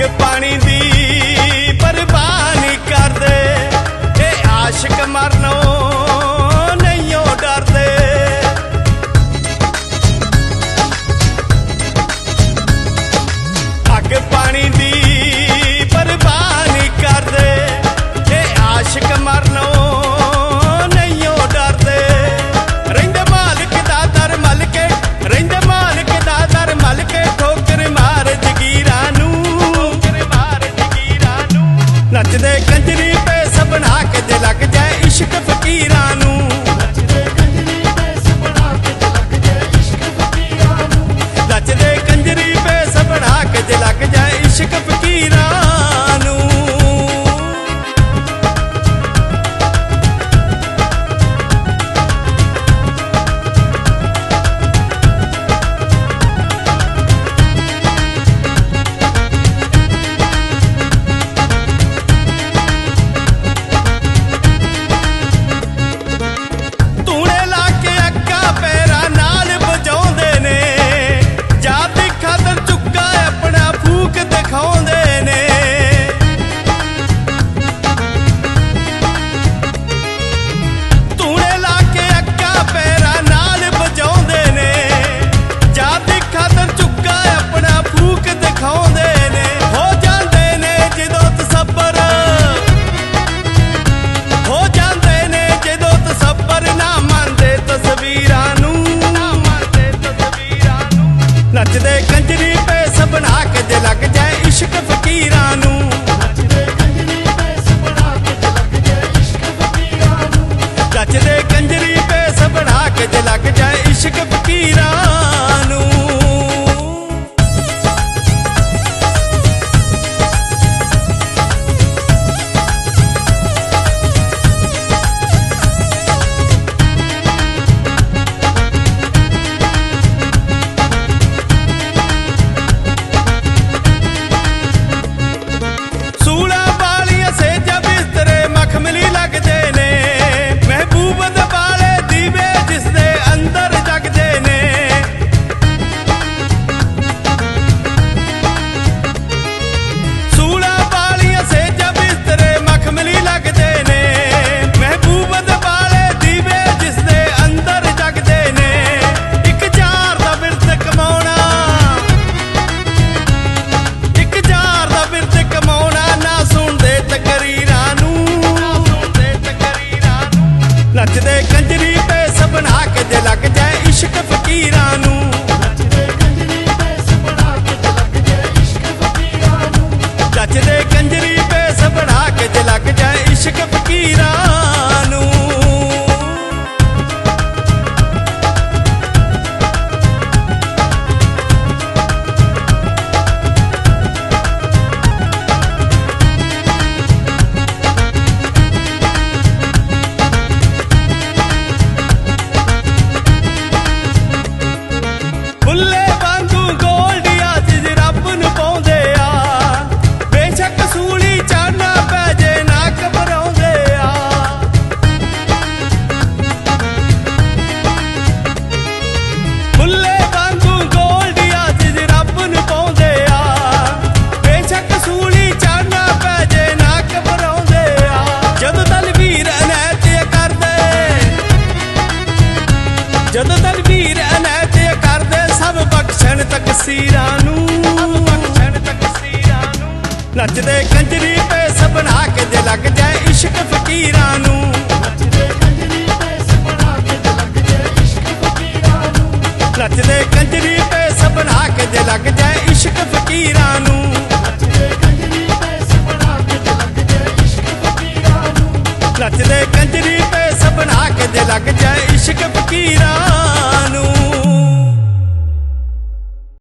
ਕੇ ਪਾਣੀ ਦੀ ਬਰਬਾਨੀ ਕਰਦੇ। ਇਹ ਆਸ਼ਿਕ ਮਰਨੋ ਕੰਜਰੀ ਤੇ ਸਬਨਾ ਦੇ ਲੱਗ ਜਾਏ ਇਸ਼ਕ ਫਕੀਰਾਂ ਨੂੰ। ਨੱਚਦੇ ਕੰਜਰੀ ਤੇ ਸਭਨਾ ਕਿਤੇ ਲੱਗ ਜਾਏ ਇਸ਼ਕ ਫਕੀਰਾਂ। ਤਕਸੀਰਾਂ ਨੂੰ। ਬਖਸ਼ਣ ਤਕਸੀਰਾਂ ਨੱਚਦੇ ਕੰਜਰੀ ਤੇ ਸਬਨਾ ਕੇ ਜੇ ਲੱਗ ਜਾਏ ਇਸ਼ਕ ਫਕੀਰਾਂ ਨੂੰ। ਨੱਚਦੇ ਕੰਜਰੀ ਤੇ ਸਬਨਾ ਕੇ ਜੇ ਲੱਗ ਜਾਏ ਇਸ਼ਕ ਫਕੀਰਾਂ ਨੂੰ। ਨੱਚਦੇ ਕੰਜਰੀ ਤੇ ਸਬਨਾ ਕੇ ਜੇ ਲੱਗ ਜਾਏ ਇਸ਼ਕ ਫਕੀਰਾਂ ਨੂੰ ਨੱਚਦੇ ਕੰਜਰੀ ਤੇ ਸਬਨਾ ਕੇ ਜੇ ਲੱਗ ਜਾਏ ਇਸ਼ਕ ਫਕੀਰਾਂ।